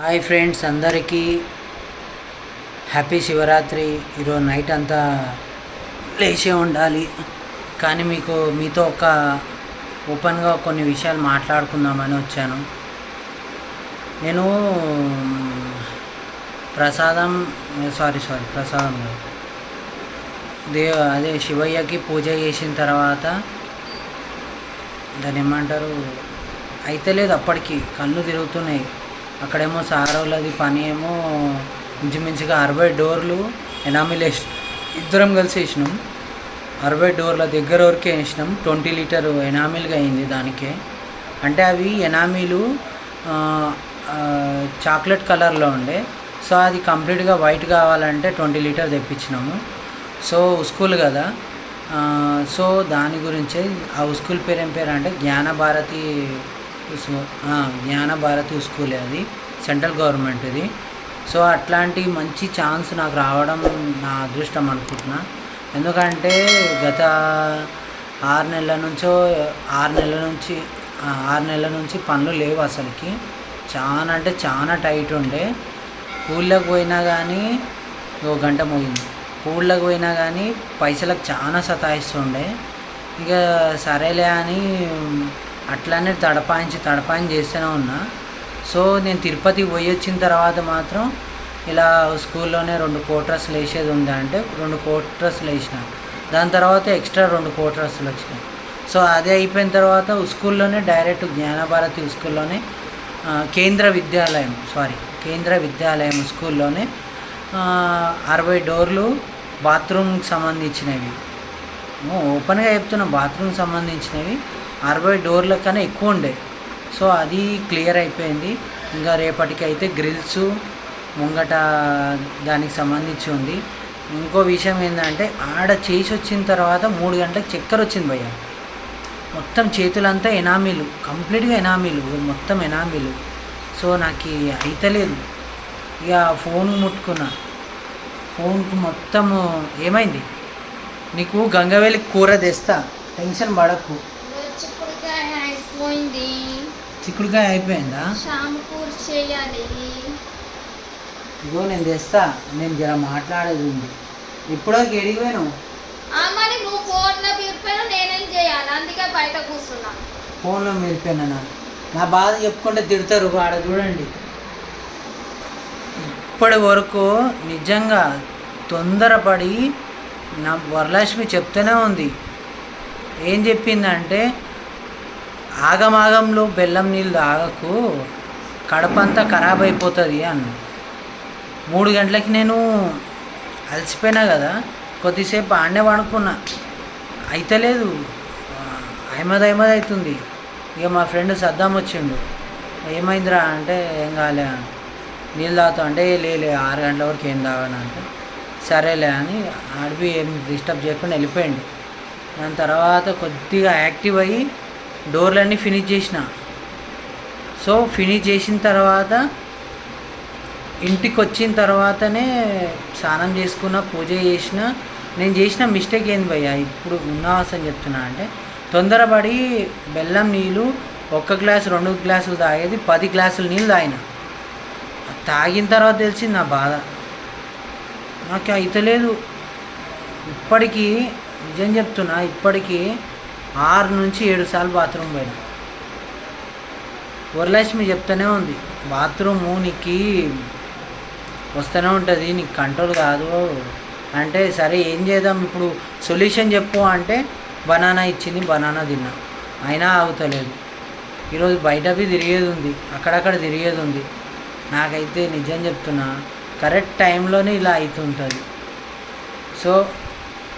Hi friends అందరికీ happy Shivaratri. ఈరోజు night అంతా లేచే ఉండాలి. కానీ మీకు మీతో ఒక ఓపెన్గా కొన్ని విషయాలు మాట్లాడుకుందామని వచ్చాను. నేను ప్రసాదం సారీ సారీ ప్రసాదం దేవ అదే శివయ్యకి పూజ చేసిన తర్వాత దాన్ని ఏమంటారు అయితే లేదు అప్పటికి. కళ్ళు తిరుగుతున్నాయి. అక్కడేమో సారోళ్ళది పని ఏమో ఇంచుమించుగా అరవై డోర్లు ఎనామిల్ వేసి ఇద్దరం కలిసి వేసినాం. అరవై డోర్ల దగ్గర వరకే వేసినాం. ట్వంటీ లీటర్ ఎనామిల్గా అయింది దానికే. అంటే అవి ఎనామిలు చాక్లెట్ కలర్లో ఉండే. సో అది కంప్లీట్గా వైట్ కావాలంటే ట్వంటీ లీటర్ తెప్పించినాము. సో స్కూల్ కదా. సో దాని గురించే ఆ స్కూల్ పేరు ఏం పేరు అంటే జ్ఞానభారతి జ్ఞాన ఆ, జ్ఞానభారతి స్కూల్ అది సెంట్రల్ గవర్నమెంట్ ఇది. సో అట్లాంటి మంచి ఛాన్స్ నాకు రావడం నా అదృష్టం అనుకుంటున్నా. ఎందుకంటే గత ఆరు నెలల నుంచో ఆరు నెలల నుంచి ఆరు నెలల నుంచి పనులు లేవు అసలుకి. చాలా అంటే చాలా టైట్ ఉండే. కూళ్ళకు పోయినా కానీ ఒక గంట మోగింది కూళ్ళకు పోయినా కానీ పైసలకు చాలా సతాయిస్తుండే. ఇక సరేలే అని అట్లానే తడపాయించి తడపాయించి చేస్తూనే ఉన్నా. సో నేను తిరుపతి పోయి వచ్చిన తర్వాత మాత్రం ఇలా స్కూల్లోనే రెండు కోట్రస్లు వేసేది ఉంది అంటే రెండు కోట్రస్లు వేసిన దాని తర్వాత ఎక్స్ట్రా రెండు కోట్రస్లు వచ్చినాయి. సో అదే అయిపోయిన తర్వాత స్కూల్లోనే డైరెక్ట్ జ్ఞానభారతి స్కూల్లోనే కేంద్ర విద్యాలయం సారీ కేంద్ర విద్యాలయం స్కూల్లోనే అరవై డోర్లు బాత్రూమ్కి సంబంధించినవి. ఓపెన్గా చెప్తున్నా బాత్రూమ్కి సంబంధించినవి. అరవై డోర్ల కన్నా ఎక్కువ ఉండే. సో అది క్లియర్ అయిపోయింది. ఇంకా రేపటికి అయితే గ్రిల్స్ ముంగట దానికి సంబంధించి ఉంది. ఇంకో విషయం ఏంటంటే ఆడ చేసి వచ్చిన తర్వాత మూడు గంటలకు చక్కెర వచ్చింది భయ్య. మొత్తం చేతులంతా ఎనామీలు కంప్లీట్గా ఎనామీలు మొత్తం ఎనామీలు. సో నాకు అయితలేదు. ఇక ఫోన్ ముట్టుకున్నా. ఫోన్కు మొత్తము ఏమైంది? నీకు గంగవేలికి కూర తెస్తా. టెన్షన్ పడకు. అయిపోయింది. చిక్కుడుకాయ అయిపోయిందా? షాము కూర చేయాలి. ఇగో నేను తెస్తా. నేను జర మాట్లాడేది ఉంది. ఇప్పుడో ఎడిగిపోయాను మరి నువ్వు ఫోన్లో పిలిపాను నేనేం చేయాలి? అందుకే బయట కూర్చున్నా. ఫోన్లో మెరిపోయినా నా బాధ చెప్పుకుంటే తిడతారు. ఆడ చూడండి. ఇప్పటి వరకు నిజంగా తొందరపడి నా వరలక్ష్మి చెప్తూనే ఉంది. ఏం చెప్పిందంటే ఆగమాగంలో బెల్లం నీళ్ళు తాగకు కడపంతా ఖరాబ్ అయిపోతుంది అన్న మూడు గంటలకి నేను అలసిపోయినా కదా కొద్దిసేపు ఆడనే పడుకున్నా. అయితలేదు అహ్మద్ అహ్మద్ అవుతుంది ఇక మా ఫ్రెండ్ సద్దాం వచ్చిండు. ఏమైందిరా అంటే ఏం కాలే అని. నీళ్ళు తాగుతా అంటే లేలే ఆరు గంటల వరకు ఏం తాగను అంటే సరేలే అని ఆడిపి ఏం డిస్టర్బ్ చేయకుండా వెళ్ళిపోయిండు. దాని తర్వాత కొద్దిగా యాక్టివ్ అయ్యి డోర్లన్నీ ఫినిష్ చేసిన. సో ఫినిష్ చేసిన తర్వాత ఇంటికి వచ్చిన తర్వాతనే స్నానం చేసుకున్న పూజ చేసిన. నేను చేసిన మిస్టేక్ ఏంది భయ్య? ఇప్పుడు ఉన్నవాసని చెప్తున్నా అంటే తొందరపడి బెల్లం నీళ్ళు ఒక్క గ్లాస్ రెండు గ్లాసులు తాగేది పది గ్లాసులు నీళ్ళు తాగిన. తాగిన తర్వాత తెలిసింది నా బాధ. నాకు అయితలేదు ఇప్పటికీ నిజం చెప్తున్నా ఇప్పటికీ ఆరు నుంచి ఏడు సార్లు బాత్రూమ్ పోయినా. వరలక్ష్మి చెప్తూనే ఉంది బాత్రూము నీకు వస్తూనే ఉంటుంది నీకు కంట్రోల్ కాదు. అంటే సరే ఏం చేద్దాం? ఇప్పుడు సొల్యూషన్ చెప్పు అంటే బనానా ఇచ్చింది బనానా తిన్నా. అయినా ఆగుతలేదు. ఈరోజు బయటవి తిరిగేది ఉంది అక్కడక్కడ తిరిగేది ఉంది. నాకైతే నిజం చెప్తున్నా కరెక్ట్ టైంలోనే ఇలా అవుతుంటుంది. సో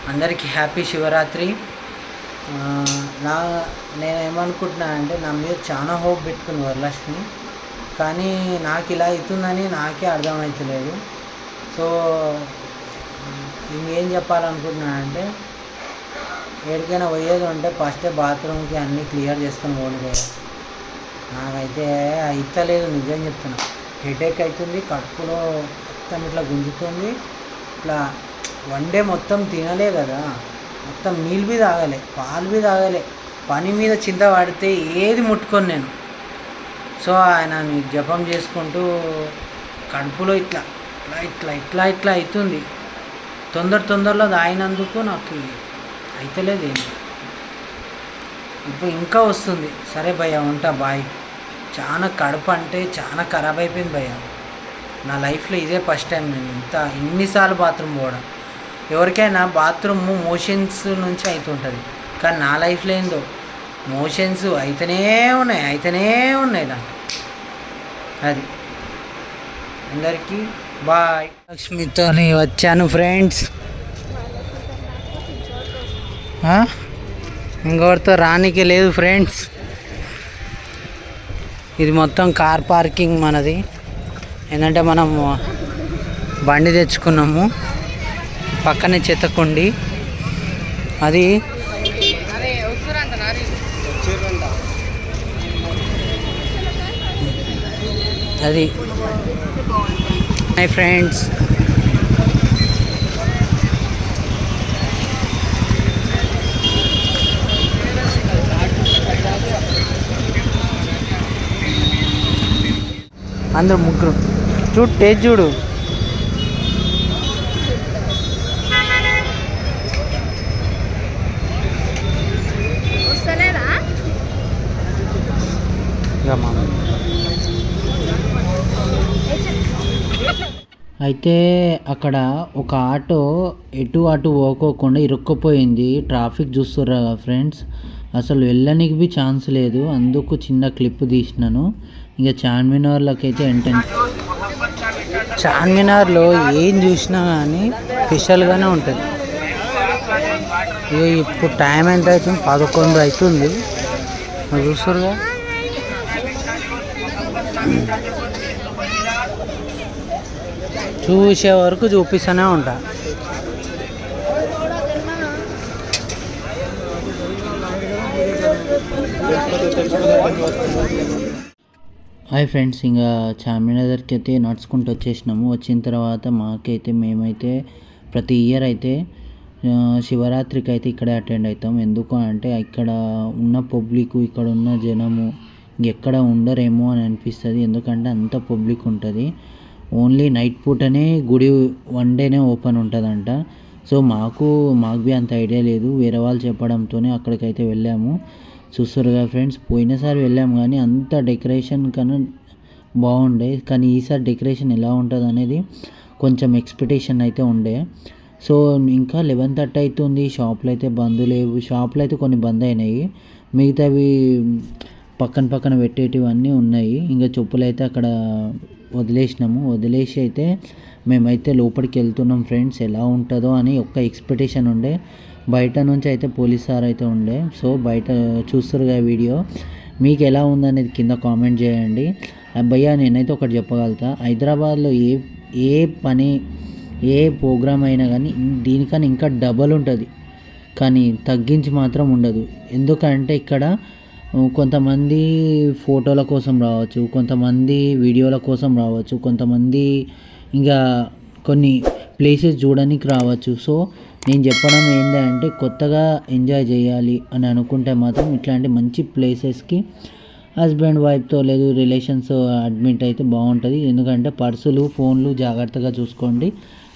అందరికీ హ్యాపీ శివరాత్రి. నా నేను ఏమనుకుంటున్నా అంటే నా మీద చాలా హోప్ పెట్టుకుని వరలక్ష్మి. కానీ నాకు ఇలా అవుతుందని నాకే అర్థమవుతలేదు సో ఇంకేం చెప్పాలనుకుంటున్నా అంటే ఎక్కడికైనా పోయేది ఉంటే ఫస్ట్ బాత్రూమ్కి అన్నీ క్లియర్ చేసుకొని పోలేదు నాకైతే అయితలేదు నిజం చెప్తున్నా. హెడేక్ అవుతుంది కడుపులో మొత్తం ఇట్లా గుంజుతుంది. ఇట్లా వన్ డే మొత్తం తినలే కదా. మొత్తం నీళ్ళు మీద తాగలే పాలు మీద ఆగలే. పని మీద చింత పడితే ఏది ముట్టుకొని నేను. సో ఆయన మీకు జపం చేసుకుంటూ కడుపులో ఇట్లా ఇట్లా ఇట్లా ఇట్లా ఇట్లా అవుతుంది. తొందర తొందరలో తాగినందుకు నాకు అయితలేదు ఏమి. ఇప్పుడు ఇంకా వస్తుంది. సరే భయ్య ఉంటా బాయ్. చాలా కడుపు అంటే చాలా ఖరాబ్ అయిపోయింది భయ్య. నా లైఫ్లో ఇదే ఫస్ట్ టైం నేను ఇంత ఎన్నిసార్లు బాత్రూమ్ పోవడం. ఎవరికైనా బాత్రూమ్ మోషన్స్ నుంచి అవుతుంటుంది కానీ నా లైఫ్లో ఏందో మోషన్స్ అయితేనే ఉన్నాయి అయితేనే ఉన్నాయి దాంట్లో. అది. అందరికీ బాయ్. లక్ష్మితో వచ్చాను ఫ్రెండ్స్. ఇంకొకరితో రానికి లేదు ఫ్రెండ్స్. ఇది మొత్తం కార్ పార్కింగ్ మనది. ఏంటంటే మనం బండి తెచ్చుకున్నాము. పక్కనే చెత్తకుండి అది అది. మై ఫ్రెండ్స్ అందరు ముగ్గురు. చూడు టేస్ట్ చూడు. ఇక అయితే అక్కడ ఒక ఆటో ఎటు అటు పోకోకుండా ఇరుక్కుపోయింది. ట్రాఫిక్ చూస్తుర్రా ఫ్రెండ్స్? అసలు వెళ్ళడానికి బి ఛాన్స్ లేదు. అందుకు చిన్న క్లిప్ తీసినాను. ఇంకా చార్మినార్లోకి అయితే ఎంట్రన్స్ చార్మినార్లో ఏం చూసినా కానీ స్పెషల్గానే ఉంటుంది. ఇక ఇప్పుడు టైం ఎంత అవుతుంది పదకొండు అవుతుంది మరి చూస్తురుగా చూసే వరకు చూపిస్తూనే ఉంటా. హాయ్ ఫ్రెండ్స్ ఇంకా చార్మినగర్కి అయితే నడుచుకుంటూ వచ్చేసినాము. వచ్చిన తర్వాత మాకైతే మేమైతే ప్రతి ఇయర్ అయితే శివరాత్రికి అయితే ఇక్కడే అటెండ్ అవుతాం ఎందుకు అంటే ఇక్కడ ఉన్న పబ్లిక్ ఇక్కడ ఉన్న జనము ఎక్కడ ఉండరేమో అని అనిపిస్తుంది. ఎందుకంటే అంత పబ్లిక్ ఉంటుంది. ఓన్లీ నైట్ పూటనే గుడి వన్ డేనే ఓపెన్ ఉంటుందంట. సో మాకు మాకు బి అంత ఐడియా లేదు. వేరే వాళ్ళు చెప్పడంతోనే అక్కడికైతే వెళ్ళాము. చూస్తారుగా ఫ్రెండ్స్ పోయినసారి వెళ్ళాము కానీ అంత డెకరేషన్ కన్నా బాగుండే. కానీ ఈసారి డెకరేషన్ ఎలా ఉంటుంది అనేది కొంచెం ఎక్స్పెక్టేషన్ అయితే ఉండే. సో ఇంకా లెవెన్ థర్టీ అవుతుంది షాపులు అయితే బంద్ లేవు. షాపులు అయితే కొన్ని బంద్ అయినాయి. మిగతావి పక్కన పక్కన పెట్టేటివన్నీ ఉన్నాయి. ఇంకా చెప్పులు అయితే అక్కడ వదిలేసినాము. వదిలేసి అయితే మేమైతే లోపలికి వెళ్తున్నాం ఫ్రెండ్స్. ఎలా ఉంటుందో అని ఒక్క ఎక్స్పెక్టేషన్ ఉండే. బయట నుంచి అయితే పోలీస్ సార్ అయితే ఉండే. సో బయట చూస్తారుగా వీడియో. మీకు ఎలా ఉందనేది కింద కామెంట్ చేయండి. అబ్బయ్యా నేనైతే ఒకటి చెప్పగలుగుతా. హైదరాబాద్లో ఏ ఏ పని ఏ ప్రోగ్రామ్ అయినా కానీ దీనికన్నా ఇంకా డబల్ ఉంటుంది. కానీ తగ్గించి మాత్రం ఉండదు. ఎందుకంటే ఇక్కడ కొంతమంది ఫోటోల కోసం రావచ్చు కొంతమంది వీడియోల కోసం రావచ్చు కొంతమంది ఇంకా కొన్ని ప్లేసెస్ చూడడానికి రావచ్చు. సో నేను చెప్పడం ఏంటంటే కొత్తగా ఎంజాయ్ చేయాలి అని అనుకుంటే మాత్రం ఇట్లాంటి మంచి ప్లేసెస్కి హస్బెండ్ వైఫ్తో లేదు రిలేషన్స్ అడ్మిట్ అయితే బాగుంటుంది. ఎందుకంటే పర్సులు ఫోన్లు జాగ్రత్తగా చూసుకోండి.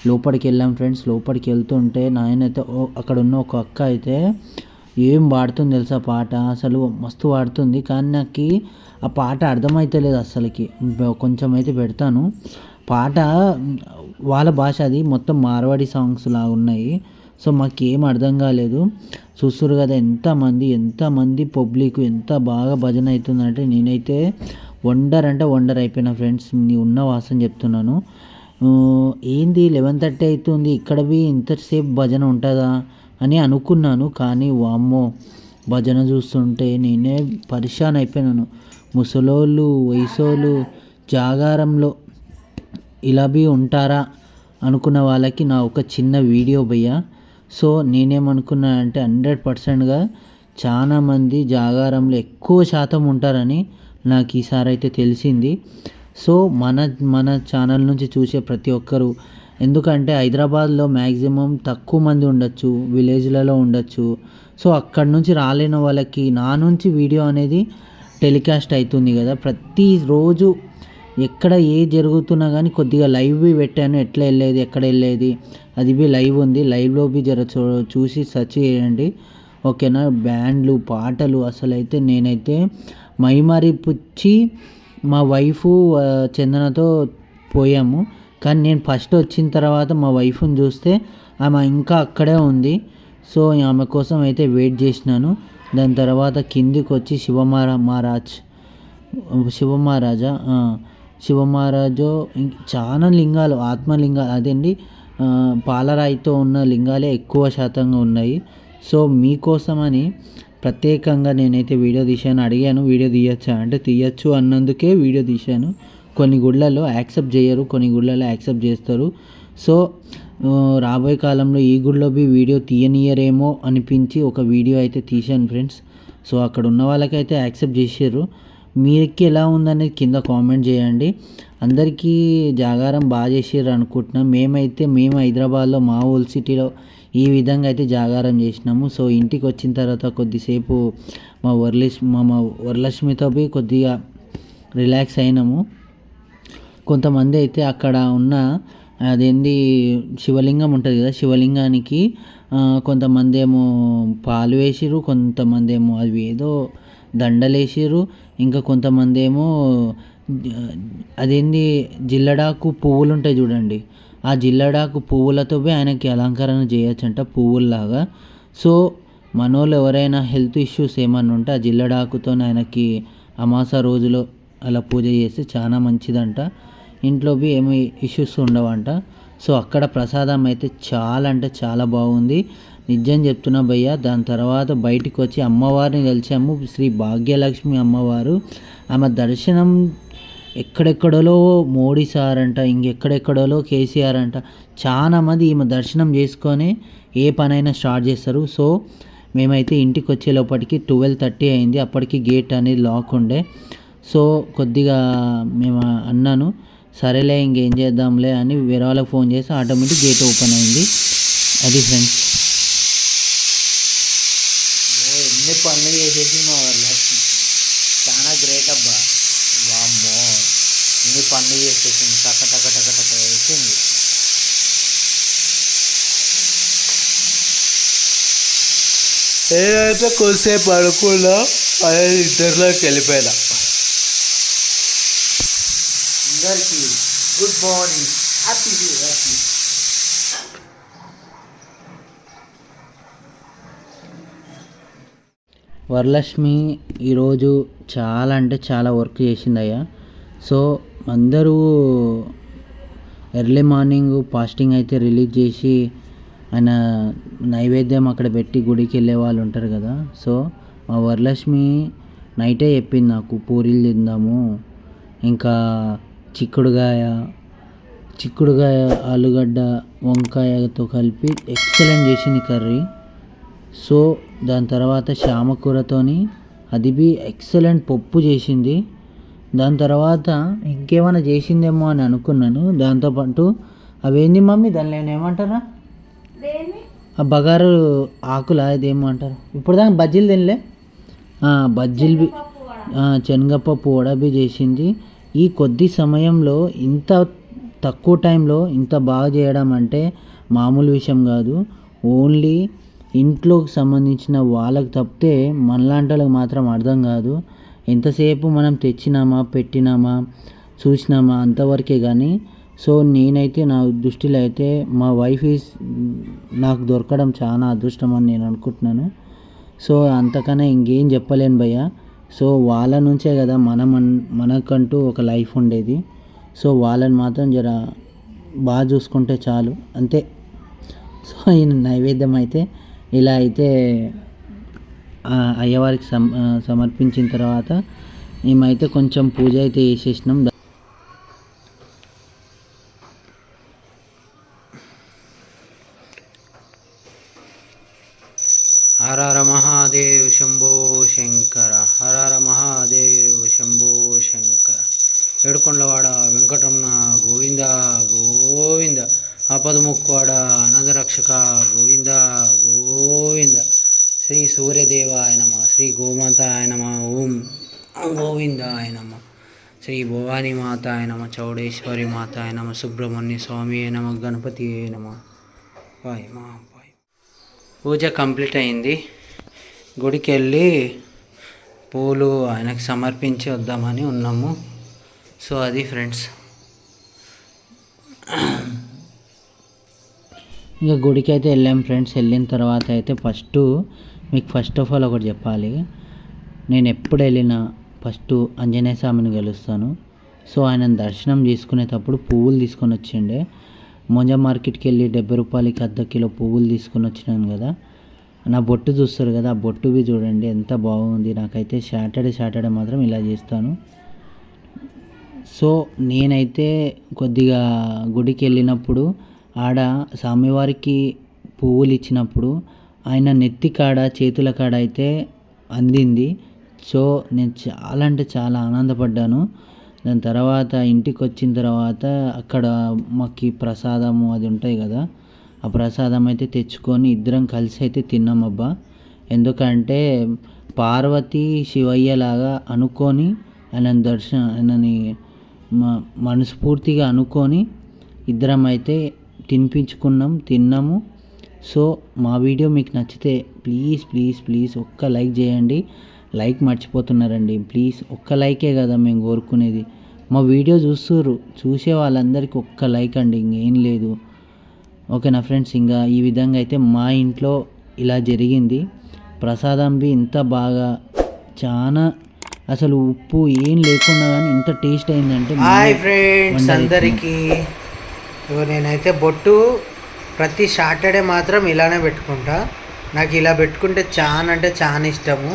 లోపలికి వెళ్ళాం ఫ్రెండ్స్ లోపలికి వెళ్తుంటే నాయనైతే అక్కడ ఉన్న ఒక అక్క అయితే ఏం పాడుతుంది తెలుసా పాట? అసలు మస్తు పాడుతుంది. కానీ నాకు ఆ పాట అర్థమైతలేదు అసలుకి కొంచెం అయితే పెడతాను. పాట వాళ్ళ భాష అది. మొత్తం మార్వాడి సాంగ్స్ లాగా ఉన్నాయి. సో మాకేం అర్థం కాలేదు. చూస్తురు కదా ఎంతమంది ఎంతమంది పబ్లిక్ ఎంత బాగా భజన అవుతుందంటే నేనైతే వండర్ అంటే వండర్ అయిపోయిన ఫ్రెండ్స్. నీ ఉన్న వాసన చెప్తున్నాను. ఏంది లెవెన్ థర్టీ అవుతుంది. ఇక్కడ బి ఇంతసేపు భజన ఉంటుందా? అని అనుకున్నాను కానీ వామ్మో భజన చూస్తుంటే నేనే పరిశాన్ అయిపోయినాను. ముసలోళ్ళు వయసోళ్ళు జాగారంలో ఇలా బి ఉంటారా అనుకున్న వాళ్ళకి నా ఒక చిన్న వీడియో భయ్య. సో నేనేమనుకున్నా అంటే హండ్రెడ్ పర్సెంట్గా చాలామంది జాగారంలో ఎక్కువ శాతం ఉంటారని నాకు ఈసారి అయితే తెలిసింది. సో మన మన ఛానల్ నుంచి చూసే ప్రతి ఒక్కరు ఎందుకంటే హైదరాబాద్లో మ్యాక్సిమం తక్కువ మంది ఉండొచ్చు విలేజ్లలో ఉండొచ్చు. సో అక్కడ నుంచి రాలేని వాళ్ళకి నా నుంచి వీడియో అనేది టెలికాస్ట్ అవుతుంది కదా. ప్రతిరోజు ఎక్కడ ఏ జరుగుతున్నా కానీ కొద్దిగా లైవ్ బి పెట్టాను. ఎట్లా వెళ్ళేది ఎక్కడ వెళ్ళేది అది బి లైవ్ ఉంది. లైవ్లో బి జర చూ చూసి సెర్చ్ చేయండి. ఓకేనా? బ్యాండ్లు పాటలు అసలు అయితే నేనైతే మైమారిపుచ్చి మా వైఫ్ చందనతో పోయాము. కానీ నేను ఫస్ట్ వచ్చిన తర్వాత మా వైఫ్ని చూస్తే ఆమె ఇంకా అక్కడే ఉంది. సో ఆమె కోసం అయితే వెయిట్ చేసినాను. దాని తర్వాత కిందికి వచ్చి శివమారా మహారాజ్ శివమహారాజా శివమహారాజు చాలా లింగాలు ఆత్మలింగాలు అదండి పాలరాయితో ఉన్న లింగాలే ఎక్కువ శాతంగా ఉన్నాయి. సో మీకోసమని ప్రత్యేకంగా నేనైతే వీడియో తీశాను అడిగాను వీడియో తీయచ్చా అంటే తీయచ్చు అన్నందుకే వీడియో తీశాను. కొన్ని గుళ్ళల్లో యాక్సెప్ట్ చేయరు కొన్ని గుళ్ళల్లో యాక్సెప్ట్ చేస్తారు. సో రాబోయే కాలంలో ఈ గుడిలో బి వీడియో తీయనియరేమో అనిపించి ఒక వీడియో అయితే తీశాను ఫ్రెండ్స్. సో అక్కడ ఉన్న వాళ్ళకైతే యాక్సెప్ట్ చేశారు మీకు ఎలా ఉందనేది కింద కామెంట్ చేయండి. అందరికీ జాగారం బాగా చేసారు అనుకుంటున్నాం. మేమైతే మేము హైదరాబాద్లో మా ఓల్ సిటీలో ఈ విధంగా అయితే జాగారం చేసినాము. సో ఇంటికి వచ్చిన తర్వాత కొద్దిసేపు మా వరలక్ష్మి మా మా వరలక్ష్మితో కొద్దిగా రిలాక్స్ అయినాము. కొంతమంది అయితే అక్కడ ఉన్న అదేంది శివలింగం ఉంటుంది కదా శివలింగానికి కొంతమంది ఏమో పాలు వేసిర్రు కొంతమంది ఏమో అవి ఏదో దండలు వేసిర్రు ఇంకా కొంతమంది ఏమో ఆ, అదేంది జిల్లడాకు పువ్వులు ఉంటాయి చూడండి. ఆ జిల్లడాకు పువ్వులతో ఆయనకి అలంకరణ చేయొచ్చంట పువ్వుల్లాగా. సో మనోళ్ళు ఎవరైనా హెల్త్ ఇష్యూస్ ఏమన్నా ఉంటే ఆ జిల్లడాకుతో ఆయనకి అమాస రోజులో అలా పూజ చేస్తే చాలా మంచిదంట. ఇంట్లో ఏమీ ఏమి ఇష్యూస్ ఉండవంట. సో అక్కడ ప్రసాదం అయితే చాలా అంటే చాలా బాగుంది. నిజం చెప్తున్నా భయ్య దాని తర్వాత బయటికి వచ్చి అమ్మవారిని కలిసాము. శ్రీ భాగ్యలక్ష్మి అమ్మవారు. ఆమె దర్శనం ఎక్కడెక్కడలో మోడీ సార్ అంట ఇంకెక్కడెక్కడలో కేసీఆర్ అంట. చాలా మంది ఈమె దర్శనం చేసుకొని ఏ పనైనా స్టార్ట్ చేస్తారు. సో మేమైతే ఇంటికి వచ్చే లోపలికి ట్వెల్వ్ థర్టీ అయింది. అప్పటికి గేట్ అనేది లాక్ ఉండే. సో కొద్దిగా మేము అన్నాను. సరేలే ఇంకేం చేద్దాంలే అని వేరే వాళ్ళకి ఫోన్ చేసి ఆటోమేటిక్ గేట్ ఓపెన్ అయింది. అది ఫ్రెండ్స్ ఎన్ని పనులు చేసేసి మా వరలక్ష్మి చాలా గ్రేట్ అబ్బా. వామ్మో ఎన్ని పనులు చేసేసింది. టక టక టక టక వేసింది ఏదైతే కొద్దిసేపు పడుకున్నా అదే ఇద్దరిలోకి వెళ్ళిపోయినా. అందరికీ good morning happy happy Varalakshmi ఈరోజు చాలా అంటే చాలా వర్క్ చేసిందయ్యా. సో అందరూ ఎర్లీ మార్నింగ్ ఫాస్టింగ్ అయితే రిలీజ్ చేసి ఆయన నైవేద్యం అక్కడ పెట్టి గుడికి వెళ్ళే వాళ్ళు ఉంటారు కదా. సో మా వరలక్ష్మి నైటే చెప్పింది నాకు పూరీలు తిందాము ఇంకా చిక్కుడుగాయ చిక్కుడుగాయ ఆలుగడ్డ వంకాయతో కలిపి ఎక్సలెంట్ చేసింది కర్రీ. సో దాని తర్వాత శ్యామకూరతోని అది బి ఎక్సలెంట్ పప్పు చేసింది. దాని తర్వాత ఇంకేమైనా చేసిందేమో అని అనుకున్నాను. దాంతోపాటు అవేంది మమ్మీ? దానిలో ఏమంటారా? ఆ బగారు ఆకుల ఇది ఏమంటారు ఇప్పుడు దాకా బజ్జీలు తినలే? బజ్జీలు బి శనగపప్పు వడ బి చేసింది. ఈ కొద్ది సమయంలో ఇంత తక్కువ టైంలో ఇంత బాగా చేయడం అంటే మామూలు విషయం కాదు. ఓన్లీ ఇంట్లోకి సంబంధించిన వాళ్ళకి తప్పితే మనలాంటి వాళ్ళకి మాత్రం అర్థం కాదు. ఎంతసేపు మనం తెచ్చినామా పెట్టినామా చూసినామా అంతవరకే కానీ సో నేనైతే నా దృష్టిలో అయితే మా వైఫ్ ఈజ్ నాకు దొరకడం చాలా అదృష్టం అని నేను అనుకుంటున్నాను. సో అంతకన్నా ఇంకేం చెప్పలేను భయ్య. సో వాళ్ళ నుంచే కదా మనం అన్- మనకంటూ ఒక లైఫ్ ఉండేది. సో వాళ్ళని మాత్రం జర బాగా చూసుకుంటే చాలు. అంతే. సో ఆయన నైవేద్యం అయితే ఇలా అయితే అయ్యవారికి సమ సమర్పించిన తర్వాత మేమైతే కొంచెం పూజ అయితే చేసేసినాం. హర హర మహాదేవ్ శంకర. హర హర మహాదేవ్ శంభో శంకర. ఏడుకొండలవాడ వెంకటరమణ గోవింద గోవింద. ఆపదముక్కువాడ అనందరక్షక గోవింద గోవింద. శ్రీ సూర్యదేవాయ నమ శ్రీ గోమాతాయ నమ ఓం గోవింద ఆయనమ్మ శ్రీ భవానీ మాత ఆయనమ్మ చౌడేశ్వరి మాత ఆయనమ్మ సుబ్రహ్మణ్య స్వామి అయినమ్మ గణపతి అయినమ్మ బాయ్ మా బాయ్ పూజ కంప్లీట్ అయింది. గుడికి వెళ్ళి పూలు ఆయనకు సమర్పించి వద్దామని ఉన్నాము. సో అది ఫ్రెండ్స్. ఇక గుడికి అయితే వెళ్ళాం ఫ్రెండ్స్. వెళ్ళిన తర్వాత అయితే ఫస్ట్ మీకు ఫస్ట్ ఆఫ్ ఆల్ ఒకటి చెప్పాలి. నేను ఎప్పుడు వెళ్ళినా ఫస్ట్ ఆంజనేయ స్వామిని గెలుస్తాను. సో ఆయన దర్శనం చేసుకునేటప్పుడు పువ్వులు తీసుకొని వచ్చిండే. మొంజ మార్కెట్కి వెళ్ళి డెబ్బై రూపాయలకి అర్ధ కిలో పువ్వులు తీసుకొని వచ్చినాను కదా. నా బొట్టు చూస్తారు కదా ఆ బొట్టువి చూడండి ఎంత బాగుంది. నాకైతే సాటర్డే సాటర్డే మాత్రం ఇలా చేస్తాను. సో నేనైతే కొద్దిగా గుడికి వెళ్ళినప్పుడు ఆడ స్వామివారికి పువ్వులు ఇచ్చినప్పుడు ఆయన నెత్తి కాడ చేతుల కాడ అయితే అందింది. సో నేను చాలా అంటే చాలా ఆనందపడ్డాను. దాని తర్వాత ఇంటికి వచ్చిన తర్వాత అక్కడ మాకు ప్రసాదము అది ఉంటాయి కదా ఆ ప్రసాదం అయితే తెచ్చుకొని ఇద్దరం కలిసి అయితే తిన్నాం అబ్బా ఎందుకంటే పార్వతి శివయ్య లాగా అనుకొని ఆయన దర్శన ఆయనని మ- మనస్ఫూర్తిగా అనుకొని ఇద్దరం అయితే తినిపించుకున్నాం తిన్నాము. సో మా వీడియో మీకు నచ్చితే ప్లీజ్ ప్లీజ్ ప్లీజ్ ఒక్క లైక్ చేయండి. లైక్ మర్చిపోతున్నారండి. ప్లీజ్ ఒక్క లైకే కదా మేము కోరుకునేది. మా వీడియో చూస్తుర్రు. చూసే వాళ్ళందరికీ ఒక్క లైక్ అండి. ఇంకేం లేదు. ఓకేనా ఫ్రెండ్స్ ఇంకా ఈ విధంగా అయితే మా ఇంట్లో ఇలా జరిగింది. ప్రసాదం బి ఇంత బాగా చాలా అసలు ఉప్పు ఏం లేకుండా కానీ ఇంత టేస్ట్ అయిందంటే హాయ్ ఫ్రెండ్స్ అందరికీ. నేనైతే బొట్టు ప్రతి సాటర్డే మాత్రం ఇలానే పెట్టుకుంటా. నాకు ఇలా పెట్టుకుంటే చాలా అంటే చాలా ఇష్టము.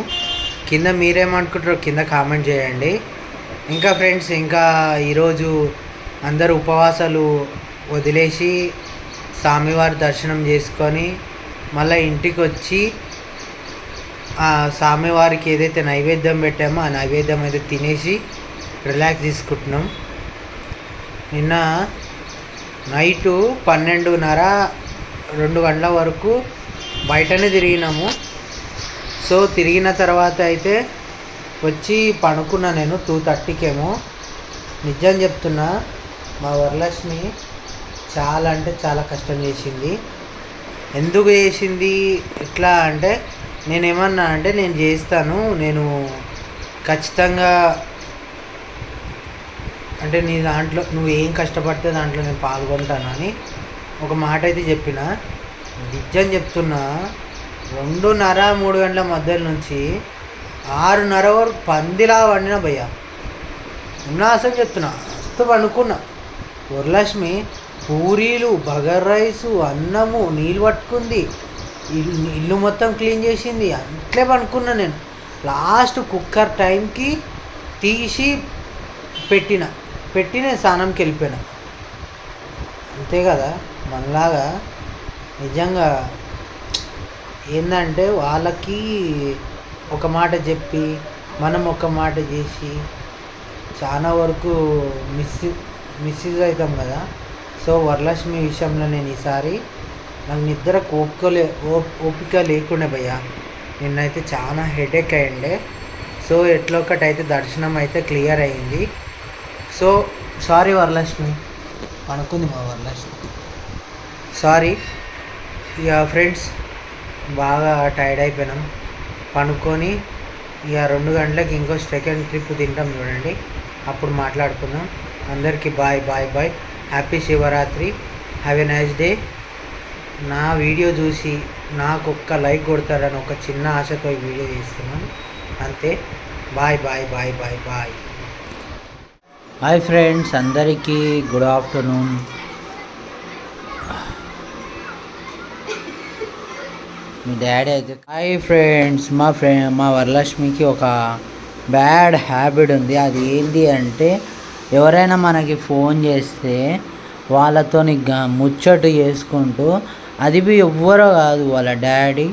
కింద మీరేమనుకుంటారో కింద కామెంట్ చేయండి. ఇంకా ఫ్రెండ్స్ ఇంకా ఈరోజు అందరు ఉపవాసాలు వదిలేసి స్వామివారి దర్శనం చేసుకొని మళ్ళీ ఇంటికి వచ్చి ఆ స్వామివారికి ఏదైతే నైవేద్యం పెట్టామో ఆ నైవేద్యం అయితే తినేసి రిలాక్స్ తీసుకుంటున్నాం. నిన్న నైటు పన్నెండున్నర రెండు గంటల వరకు బయటనే తిరిగినాము. సో తిరిగిన తర్వాత అయితే వచ్చి పడుకున్నా నేను టూ థర్టీకేమో. నిజం చెప్తున్నా మా వరలక్ష్మి చాలా అంటే చాలా కష్టం చేసింది. ఎందుకు చేసింది? ఎట్లా అంటే నేను ఏమన్నా అంటే నేను చేస్తాను. నేను ఖచ్చితంగా అంటే నీ దాంట్లో నువ్వు ఏం కష్టపడితే దాంట్లో నేను పాల్గొంటాను అని ఒక మాట అయితే చెప్పిన. నిజం చెప్తున్నా రెండున్నర మూడు గంటల మధ్యలో నుంచి ఆరున్నర వరకు పందిలా వండిన భయ్య. ఉన్నా అసలు చెప్తున్నా. మస్తు పండుకున్నా. వరలక్ష్మి పూరీలు బగర్ రైసు అన్నము నీళ్ళు పట్టుకుంది. ఇల్లు ఇల్లు మొత్తం క్లీన్ చేసింది. అట్లే పనుకున్నా నేను. లాస్ట్ కుక్కర్ టైంకి తీసి పెట్టిన. పెట్టి నేను స్నానంకి వెళ్ళిపోయినా. అంతే కదా? మనలాగా నిజంగా ఏంటంటే వాళ్ళకి ఒక మాట చెప్పి మనం ఒక మాట చేసి చాలా వరకు మిస్ మిస్యూజ్ అవుతాం కదా? సో వరలక్ష్మి విషయంలో నేను ఈసారి నాకు నిద్ర ఓపిక లే ఓపిక లేకుండే భయ్యా. నిన్నైతే చాలా హెడేక్ అయ్యండే. సో ఎట్లా అయితే దర్శనం అయితే క్లియర్ అయింది సో సారీ వరలక్ష్మి. అనుకుంది మా వరలక్ష్మి. సారీ. ఇక ఫ్రెండ్స్ బాగా టైర్డ్ అయిపోయినాం. పనుకొని ఇక రెండు గంటలకు ఇంకో సెకండ్ ట్రిప్ తింటాం చూడండి. అప్పుడు మాట్లాడుకుందాం. అందరికీ bye bye bye. Happy Shivaratri. Have a nice day నా వీడియో చూసి నాకు ఒక్క లైక్ కొడతారని ఒక చిన్న ఆశతో ఈ వీడియో చేస్తున్నాను. అంతే. Bye bye bye bye bye hi friends అందరికీ గుడ్ ఆఫ్టర్నూన్ మీ డాడీ అయితే హాయ్ ఫ్రెండ్స్ మా ఫ్రెండ్ మా వరలక్ష్మికి ఒక బ్యాడ్ హ్యాబిట్ ఉంది. అది ఏంటి అంటే ఎవరైనా మనకి ఫోన్ చేస్తే వాళ్ళతో ముచ్చట చేసుకుంటూ అది బి ఎవ్వరో కాదు వాళ్ళ డాడీ.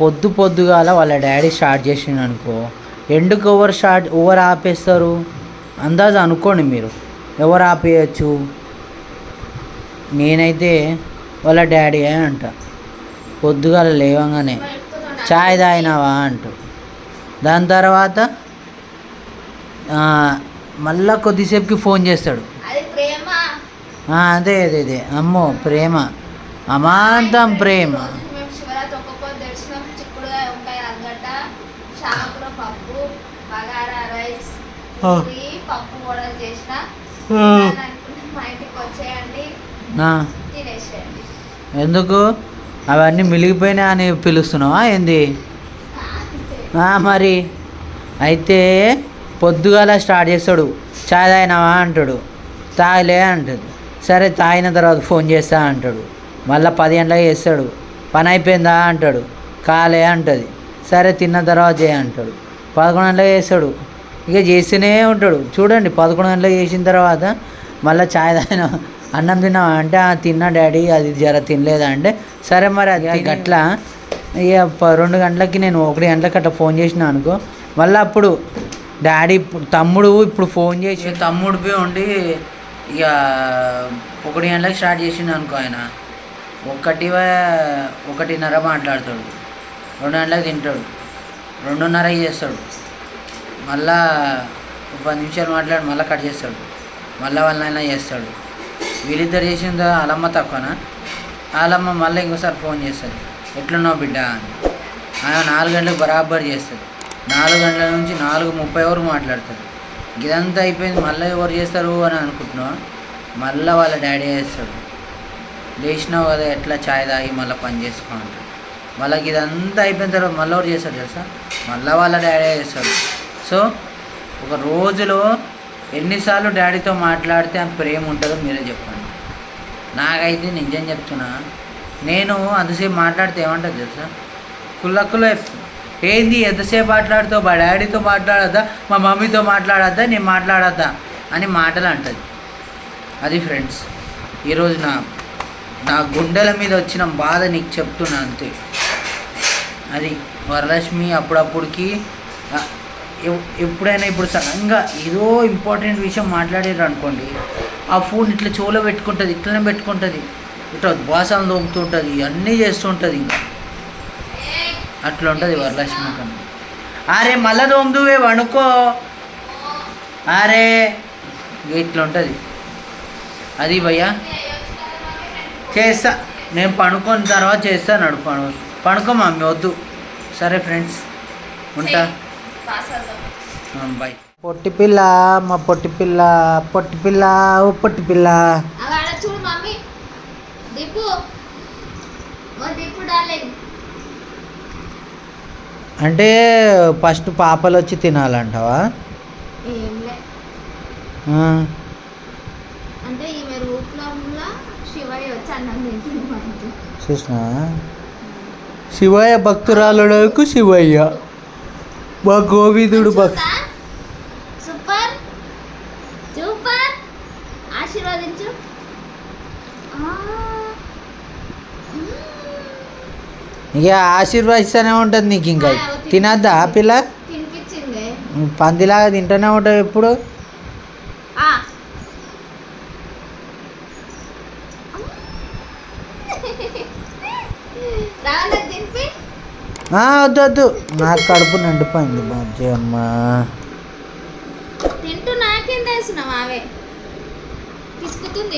పొద్దు పొద్దుగాల వాళ్ళ డాడీ స్టార్ట్ చేసిండు అనుకో ఎందుకు ఎవరు స్టార్ట్ ఎవరు ఆపేస్తారు? అందాజు అనుకోండి మీరు ఎవరు ఆపేయచ్చు? నేనైతే వాళ్ళ డాడీ అంట పొద్దుగాల లేవగానే చాయ్ తాగినావా అంటూ. దాని తర్వాత మళ్ళా కొద్దిసేపుకి ఫోన్ చేస్తాడు. అది అదే అదే అమ్మో ప్రేమ. అమాంతం ప్రేమ. ఎందుకు? అవన్నీ మిలిగిపోయినా అని పిలుస్తున్నావా ఏంది? ఆ, మరి. అయితే పొద్దుగాల స్టార్ట్ చేస్తాడు. చాయ్ తాగినావా అంటాడు. తాగలే అంటాడు. సరే తాగిన తర్వాత ఫోన్ చేస్తా అంటాడు. మళ్ళీ పది గంటలకు చేస్తాడు. పని అయిపోయిందా అంటాడు. కాలే అంటది. సరే తిన్న తర్వాత చేయ అంటాడు. పదకొండు గంటలకు చేస్తాడు. ఇక చేస్తూనే ఉంటాడు. చూడండి పదకొండు గంటలకు చేసిన తర్వాత మళ్ళీ చాయ్ తాగిన అన్నం తిన్నావా అంటే "ఆ, తిన్నా డాడీ అది జర తినలేదా? అంటే సరే మరి అది అట్లా ఇక రెండు గంటలకి నేను ఒకటి గంటలకి అట్లా ఫోన్ చేసిన అనుకో మళ్ళీ అప్పుడు డాడీ ఇప్పుడు తమ్ముడు ఇప్పుడు ఫోన్ చేసి తమ్ముడు పోయి ఉండి ఇక ఒకటి గంటలకు స్టార్ట్ చేసిండు అనుకో ఆయన. ఒకటి ఒకటిన్నర మాట్లాడతాడు. రెండు గంటలకు తింటాడు. రెండున్నర చేస్తాడు. మళ్ళా ఒక పది నిమిషాలు మాట్లాడి మళ్ళీ కట్ చేస్తాడు. మళ్ళీ వాళ్ళైనా చేస్తాడు. వీళ్ళిద్దరు చేసిన అలమ్మ తక్కువనా? వాళ్ళమ్మ మళ్ళీ ఇంకోసారి ఫోన్ చేస్తుంది ఎట్లున్నావు బిడ్డ అని. ఆమె నాలుగు గంటలకు బరాబర్ చేస్తుంది నాలుగు గంటల నుంచి నాలుగు ముప్పై వరకు మాట్లాడుతుంది ఇదంతా అయిపోయింది మళ్ళీ ఎవరు చేస్తారు అని అనుకుంటున్నావా? మళ్ళీ వాళ్ళ డాడీ చేస్తాడు. లేచినావు కదా ఎట్లా ఛాయ్ తాగి మళ్ళీ పని చేసుకో అంటాడు. వాళ్ళకి ఇదంతా అయిపోయిన తర్వాత మళ్ళీ ఎవరు చేస్తాడు తెలుసా? మళ్ళీ వాళ్ళ డాడీ చేస్తాడు. సో ఒక రోజులో ఎన్నిసార్లు డాడీతో మాట్లాడితే ఆ ప్రేమ ఉంటుందో మీరే చెప్పండి. నాకైతే నిజం చెప్తున్నా నేను అంతసేపు మాట్లాడితే ఏమంటుంది తెలుసా? కుల్లక్కులో ఏంది ఎంతసేపు మాట్లాడుతావు? మా డాడీతో మాట్లాడద్దా? మా మమ్మీతో మాట్లాడద్దా? నేను మాట్లాడద్దా? అని మాటలు అంటుంది అది ఫ్రెండ్స్ ఈరోజు నా నా గుండెల మీద వచ్చిన బాధ నీకు చెప్తున్నా అంతే. అది వరలక్ష్మి అప్పుడప్పుడుకి ఎప్పుడైనా ఇప్పుడు సడన్గా ఏదో ఇంపార్టెంట్ విషయం మాట్లాడారు అనుకోండి ఆ ఫోన్ ఇట్లా చెవులో పెట్టుకుంటుంది ఇట్లనే పెట్టుకుంటుంది. ఇట్లా బాసాలు తోముతుంటుంది అన్నీ చేస్తుంటుంది ఇంకా. అట్లా ఉంటుంది వరలక్ష్మి కన్నా అరే మళ్ళా తోముదువే వణుకో. అరే ఇట్లా ఉంటుంది. అది భయ్యా. చేస్తా. నేను పడుకొని తర్వాత చేస్తా నడు పడు పడుకో మమ్మీ వద్దు. సరే ఫ్రెండ్స్. ఉంటా? బాయ్. పొట్టి పిల్ల మా పొట్టి పిల్ల పొట్టి పిల్ల ఓ పొట్టి పిల్ల. చూడు మమ్మీ. దిప్పు దిప్పు డార్లింగ్. అంటే ఫస్ట్ పాపలు వచ్చి తినాలంటావా అంటే ఈమె రూపంలో శివయ్య వచ్చి అన్నం చూసినా శివయ్య మా గోవిందుడు భక్ చూసా? సూపర్. సూపర్. ఆశీర్వదించు. ఇక ఆశీర్వదిస్తూనే ఉంటుంది నీకు ఇంకా తినద్దా ఆ పిల్ల తినిపించింది పందిలాగా తింటూనే ఉంటావు ఎప్పుడు? వద్దు వద్దు. నాకు కడుపు నిండిపోయింది బాజీ అమ్మా. తింటూ నాకేం తెలుసు అవే పిసుకుతుంది